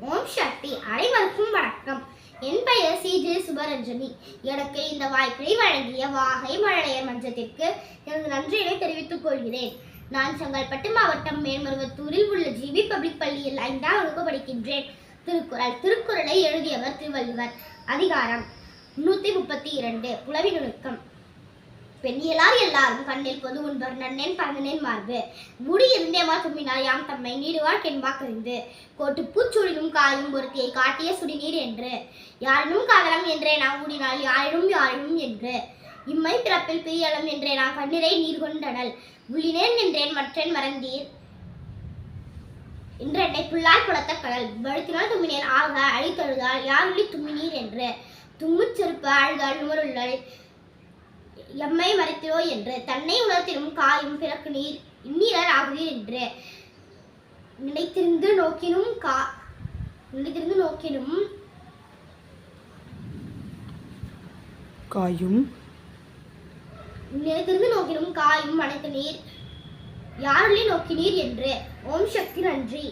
ஓம் சக்தி அனைவருக்கும் வணக்கம். என் பெயர் சி. ஜே. சுபரஞ்சனி எனக்கு இந்த வாய்ப்பை வழங்கிய வாகை மழலையர் மன்றத்திற்கு எனது நன்றியினை தெரிவித்துக் கொள்கிறேன். நான் செங்கல்பட்டு மாவட்டம் மேல்மருவத்தூரில் உள்ள ஜிபி பப்ளிக் பள்ளியில் ஐந்தாம் வகுப்பு படிக்கின்றேன். திருக்குறள் திருக்குறளை எழுதியவர் திருவள்ளுவர். அதிகாரம் நூற்றி முப்பத்தி இரண்டு. புலவி நுணுக்கம். பெண்ணியலார் எல்லாரும் கண்ணில் பொது உண்பர் நன்னேன் பரந்தனேன் மார்பு. முடி இருந்தேமா தும்பினார் யாம் தம்மை நீடுவார் கென்பாக்கறிந்து கோட்டு பூச்சூடினும் காயும் ஒருத்தியை காட்டிய சுடிநீர் என்று. யாரினும் காதலம் என்றே நான் ஊடினால் யாரினும் யாரினும் என்று. இம்மை பிறப்பில் பிரியலம் என்றே நான் கண்ணீரை நீர் கொண்டனல் உள்ளினேன் என்றேன் மற்றேன் மறந்தீர். இன்றென்னை புல்லாய் புலத்த கடல். வழுத்தினால் தும்பினேன் ஆக அழித்தழுதால் யாருள்ளி தும்பினீர் என்று. தும்முச் செருப்பு ஆழ்கால் நுமருள்ளல் எம்மை மறைத்திரோ என்று. தன்னை உணர்த்திடும் காயும் பிறக்கு நீர் இந்நீரர் ஆகுதீர் என்று. நினைத்திருந்து நோக்கினும் கா நினைத்திருந்து நோக்கினும் காயும். நினைத்திருந்து நோக்கினும் காயும் அனைத்து நீர். யாருள்ளி நோக்கினீர் என்று. ஓம் சக்தி நன்றி.